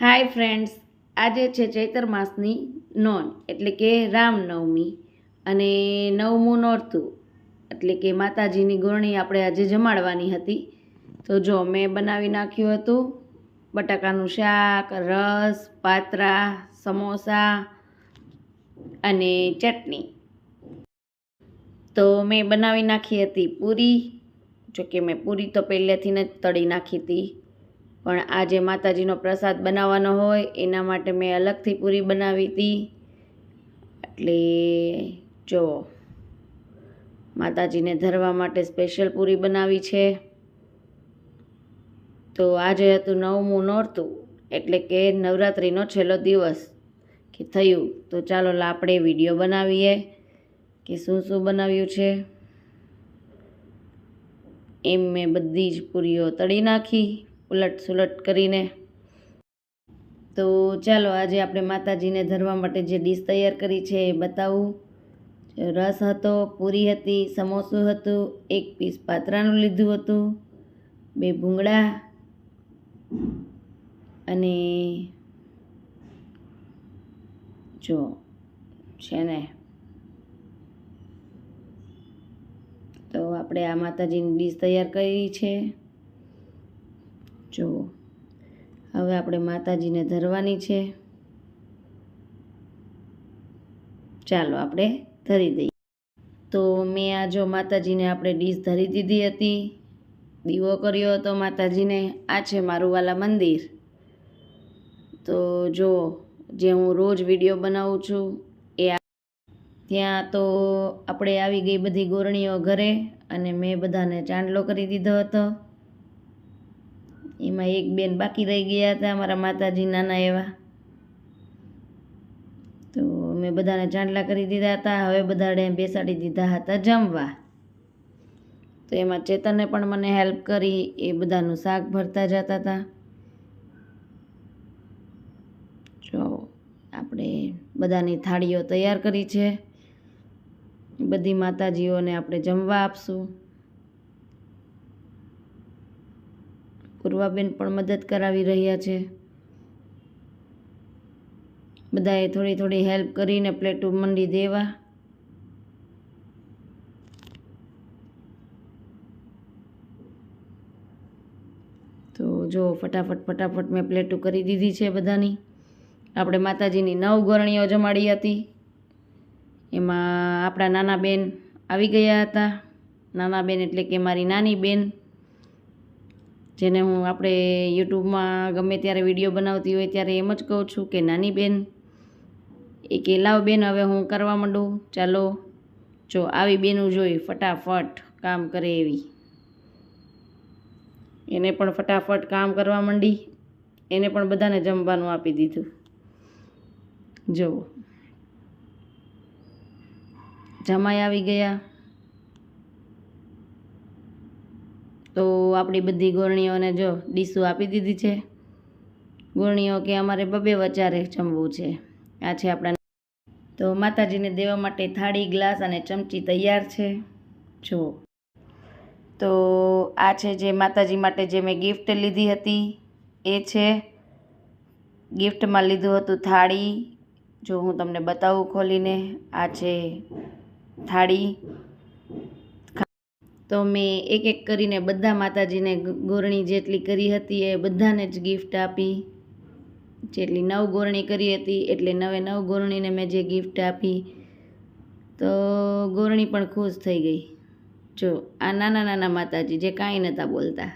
Hi friends આજે છે ચૈતર માસની નોન, એટલે કે રામનવમી, અને નવમું નોરતું, એટલે કે માતાજીની ગોરણી આપણે આજે જમાડવાની હતી. તો જો મેં બનાવી નાખ્યું હતું, બટાકાનું શાક, રસ, પાત્રા, સમોસા અને ચટણી. તો મેં બનાવી નાખી હતી પૂરી, જોકે મેં પૂરી તો પહેલેથી જ તળી નાખી હતી. પણ આજે માતાજીનો પ્રસાદ બનાવવાનો હોય, એના માટે મેં અલગથી પૂરી બનાવી હતી. એટલે જો, માતાજીને ધરવા માટે સ્પેશિયલ પૂરી બનાવી છે. તો આજે હતું નવમું નોરતું, એટલે કે નવરાત્રિનો છેલ્લો દિવસ કે થયું. તો ચાલો આપણે વીડિયો બનાવીએ કે શું શું બનાવ્યું છે. એમ મેં બધી જ પૂરીઓ તળી નાખી. ઉલટ સુલટ કરીને. તો ચાલો આજે આપણે માતાજીને ધરવા માટે જે ડીશ તૈયાર કરી છે એ બતાવું. રસ હતો, પૂરી હતી, સમોસું હતું, એક પીસ પાત્રાનું લીધું હતું, બે ભૂંગળા અને જો છે ને. તો આપણે આ માતાજીની ડીશ તૈયાર કરી છે જો હવે આપણે માતાજીને ધરવાની છે. ચાલો આપણે ધરી દઈએ. તો મેં આ જો માતાજીને આપણે ડીશ ધરી દીધી હતી, દીવો કર્યો હતો માતાજીને, આ છે મારું વાલા મંદિર. તો જો જે હું રોજ વીડિયો બનાવું છું, એ ત્યાં તો આપણે આવી ગઈ બધી ગોરણીઓ ઘરે અને મેં બધાને ચાંદલો કરી દીધો હતો. એમાં એક બેન બાકી રહી ગયા હતા, મારા માતાજી નાના એવા. તો મેં બધાને ચાંદલા કરી દીધા હતા, હવે બધાને બેસાડી દીધા હતા જમવા. તો એમાં ચેતને પણ મને હેલ્પ કરી, એ બધાનું શાક ભરતા જતા હતા. જો, આપણે બધાની થાળીઓ તૈયાર કરી છે. બધી માતાજીઓને આપણે જમવા આપશું. પૂર્વાબેન પણ મદદ કરાવી રહ્યા છે. બધાએ થોડી થોડી હેલ્પ કરીને પ્લેટો મંડી દેવા. તો જો ફટાફટ ફટાફટ મેં પ્લેટો કરી દીધી છે બધાની. આપણે માતાજીની નવ ગરણીઓ જમાડી હતી. એમાં આપણા નાના બેન આવી ગયા હતા. નાના બેન એટલે કે મારી નાની બેન. જેને હું આપણે યુટ્યુબમાં ગમે ત્યારે વીડિયો બનાવતી હોય ત્યારે એમ જ કહું છું કે નાની બેન એ કે લાવ બેન હવે હું કરવા માંડું. ચાલો, જો આવી બેનું જોઈ ફટાફટ કામ કરે એવી. એને પણ ફટાફટ કામ કરવા માંડી. એને પણ બધાને જમવાનું આપી દીધું. જુઓ. જમાઈ આવી ગયા તો આપણી બધી ગોરણીઓને જો ડીશું આપી દીધી છે. ગોરણીઓ કે અમારે બબે વચારે જમવું છે. આ છે આપણા તો માતાજીને દેવા માટે થાળી, ગ્લાસ અને ચમચી તૈયાર છે. જો. તો આ છે જે માતાજી માટે જે મેં ગિફ્ટ લીધી હતી, એ છે. ગિફ્ટમાં લીધું હતું થાળી. જો હું તમને બતાવું ખોલીને, આ છે થાળી. તો મેં એક એક કરીને બધા માતાજીને ગોરણી જેટલી કરી હતી એ બધાને જ ગિફ્ટ આપી. જેટલી નવ ગોરણી કરી હતી એટલે નવે નવ ગોરણીને મેં જે ગિફ્ટ આપી. તો ગોરણી પણ ખુશ થઈ ગઈ. જો, આ નાના નાના માતાજી જે કાંઈ નહોતા બોલતા.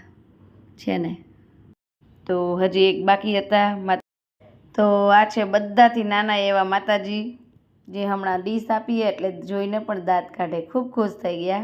છે ને? તો હજી એક બાકી હતા તો આ છે બધાથી નાના એવા માતાજી. જે હમણાં ડીશ આપીએ એટલે જોઈને પણ દાંત કાઢે. ખૂબ ખુશ થઈ ગયા.